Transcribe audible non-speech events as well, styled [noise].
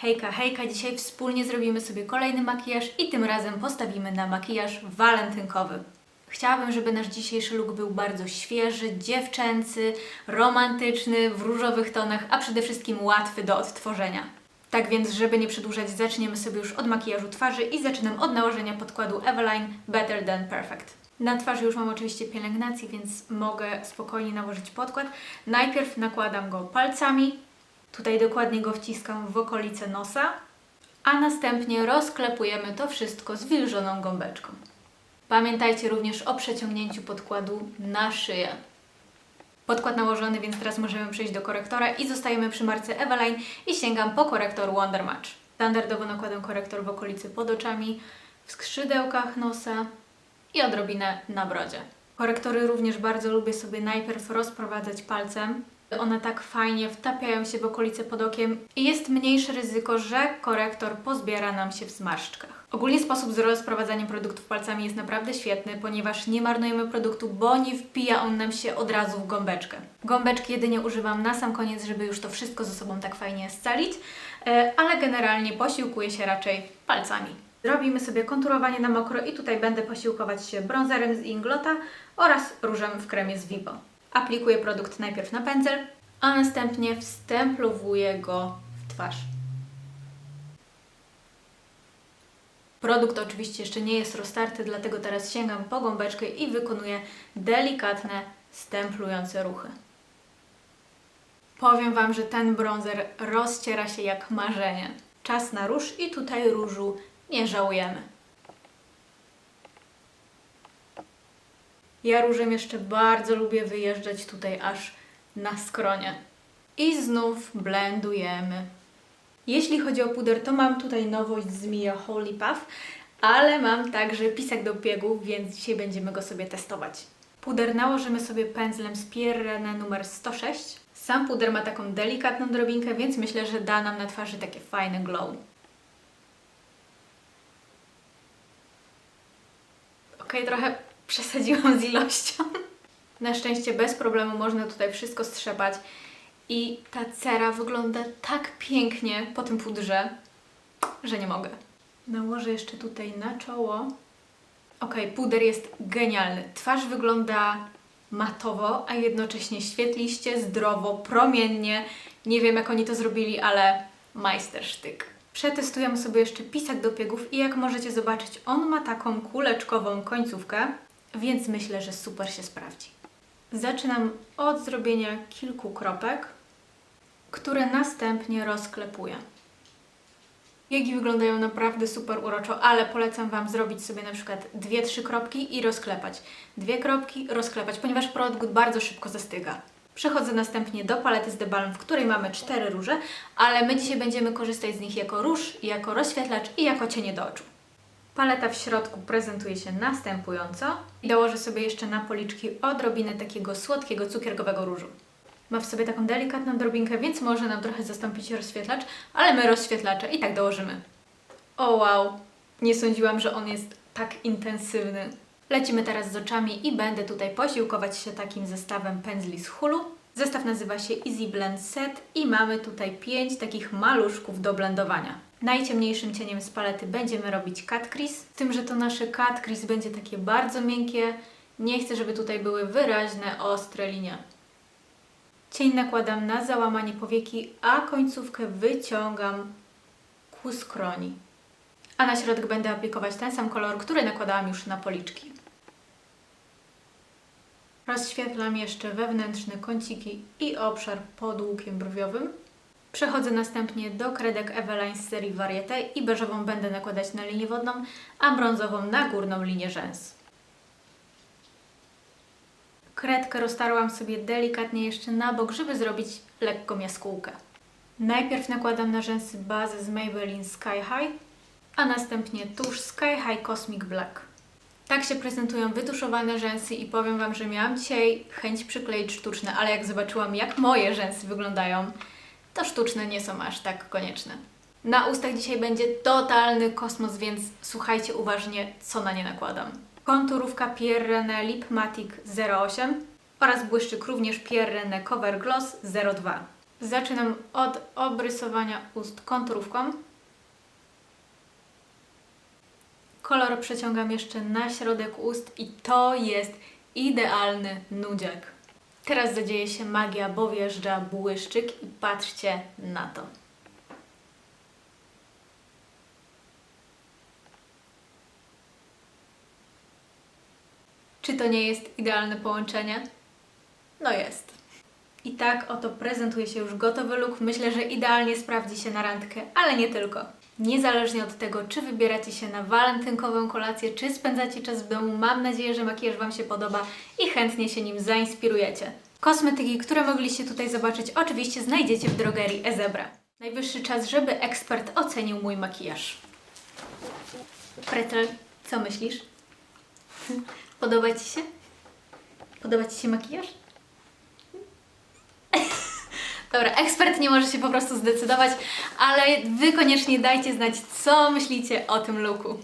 Hejka, hejka, dzisiaj wspólnie zrobimy sobie kolejny makijaż i tym razem postawimy na makijaż walentynkowy. Chciałabym, żeby nasz dzisiejszy look był bardzo świeży, dziewczęcy, romantyczny, w różowych tonach, a przede wszystkim łatwy do odtworzenia. Tak więc, żeby nie przedłużać, zaczniemy sobie już od makijażu twarzy i zaczynam od nałożenia podkładu Eveline Better Than Perfect. Na twarzy już mam oczywiście pielęgnację, więc mogę spokojnie nałożyć podkład. Najpierw nakładam go palcami, tutaj dokładnie go wciskam w okolice nosa, a następnie rozklepujemy to wszystko zwilżoną gąbeczką. Pamiętajcie również o przeciągnięciu podkładu na szyję. Podkład nałożony, więc teraz możemy przejść do korektora i zostajemy przy marce Eveline i sięgam po korektor Wonder Match. Standardowo nakładam korektor w okolicy pod oczami, w skrzydełkach nosa i odrobinę na brodzie. Korektory również bardzo lubię sobie najpierw rozprowadzać palcem. One tak fajnie wtapiają się w okolice pod okiem i jest mniejsze ryzyko, że korektor pozbiera nam się w zmarszczkach. Ogólnie sposób z rozprowadzaniem produktów palcami jest naprawdę świetny, ponieważ nie marnujemy produktu, bo nie wpija on nam się od razu w gąbeczkę. Gąbeczki jedynie używam na sam koniec, żeby już to wszystko ze sobą tak fajnie scalić, e, ale generalnie posiłkuję się raczej palcami. Zrobimy sobie konturowanie na mokro i tutaj będę posiłkować się bronzerem z Inglota oraz różem w kremie z Vivo. Aplikuję produkt najpierw na pędzel, a następnie wstemplowuję go w twarz. Produkt oczywiście jeszcze nie jest roztarty, dlatego teraz sięgam po gąbeczkę i wykonuję delikatne, stemplujące ruchy. Powiem Wam, że ten bronzer rozciera się jak marzenie. Czas na róż i tutaj różu nie żałujemy. Ja różem jeszcze bardzo lubię wyjeżdżać tutaj aż na skronie. I znów blendujemy. Jeśli chodzi o puder, to mam tutaj nowość z Mia Holy Puff, ale mam także pisak do biegów, więc dzisiaj będziemy go sobie testować. Puder nałożymy sobie pędzlem z Pierrenne numer 106. Sam puder ma taką delikatną drobinkę, więc myślę, że da nam na twarzy takie fajne glow. Okej, trochę przesadziłam z ilością. Na szczęście bez problemu można tutaj wszystko strzepać. I ta cera wygląda tak pięknie po tym pudrze, że nie mogę. Nałożę jeszcze tutaj na czoło. Ok, puder jest genialny. Twarz wygląda matowo, a jednocześnie świetliście, zdrowo, promiennie. Nie wiem jak oni to zrobili, ale majstersztyk. Przetestujemy sobie jeszcze pisak do piegów i jak możecie zobaczyć, on ma taką kuleczkową końcówkę, więc myślę, że super się sprawdzi. Zaczynam od zrobienia kilku kropek, które następnie rozklepuję. Biegi wyglądają naprawdę super uroczo, ale polecam Wam zrobić sobie na przykład dwie, trzy kropki i rozklepać. Dwie kropki, rozklepać, ponieważ produkt bardzo szybko zastyga. Przechodzę następnie do palety z The Balm, w której mamy cztery róże, ale my dzisiaj będziemy korzystać z nich jako róż, jako rozświetlacz i jako cienie do oczu. Paleta w środku prezentuje się następująco i dołożę sobie jeszcze na policzki odrobinę takiego słodkiego, cukierkowego różu. Ma w sobie taką delikatną drobinkę, więc może nam trochę zastąpić rozświetlacz, ale my rozświetlacze i tak dołożymy. O wow, nie sądziłam, że on jest tak intensywny. Lecimy teraz z oczami i będę tutaj posiłkować się takim zestawem pędzli z Hulu. Zestaw nazywa się Easy Blend Set i mamy tutaj pięć takich maluszków do blendowania. Najciemniejszym cieniem z palety będziemy robić Cut Crease, z tym, że to nasze Cut Crease będzie takie bardzo miękkie. Nie chcę, żeby tutaj były wyraźne, ostre linie. Cień nakładam na załamanie powieki, a końcówkę wyciągam ku skroni. A na środek będę aplikować ten sam kolor, który nakładałam już na policzki. Rozświetlam jeszcze wewnętrzne kąciki i obszar pod łukiem brwiowym. Przechodzę następnie do kredek Eveline z serii Varieté i beżową będę nakładać na linię wodną, a brązową na górną linię rzęs. Kredkę roztarłam sobie delikatnie jeszcze na bok, żeby zrobić lekką jaskółkę. Najpierw nakładam na rzęsy bazę z Maybelline Sky High, a następnie tusz Sky High Cosmic Black. Tak się prezentują wytuszowane rzęsy i powiem Wam, że miałam dzisiaj chęć przykleić sztuczne, ale jak zobaczyłam jak moje rzęsy wyglądają, to sztuczne nie są aż tak konieczne. Na ustach dzisiaj będzie totalny kosmos, więc słuchajcie uważnie, co na nie nakładam. Konturówka Pierrenne Lip Matic 08 oraz błyszczyk również Pierrenne Cover Gloss 02. Zaczynam od obrysowania ust konturówką. Kolor przeciągam jeszcze na środek ust i to jest idealny nudziak. Teraz zadzieje się magia, bo wjeżdża błyszczyk i patrzcie na to. Czy to nie jest idealne połączenie? No jest. I tak oto prezentuje się już gotowy look. Myślę, że idealnie sprawdzi się na randkę, ale nie tylko. Niezależnie od tego, czy wybieracie się na walentynkową kolację, czy spędzacie czas w domu, mam nadzieję, że makijaż Wam się podoba i chętnie się nim zainspirujecie. Kosmetyki, które mogliście tutaj zobaczyć, oczywiście znajdziecie w drogerii Ezebra. Najwyższy czas, żeby ekspert ocenił mój makijaż. Pretel, co myślisz? [laughs] Podoba Ci się? Podoba Ci się makijaż? Dobra, ekspert nie może się po prostu zdecydować, ale Wy koniecznie dajcie znać, co myślicie o tym looku.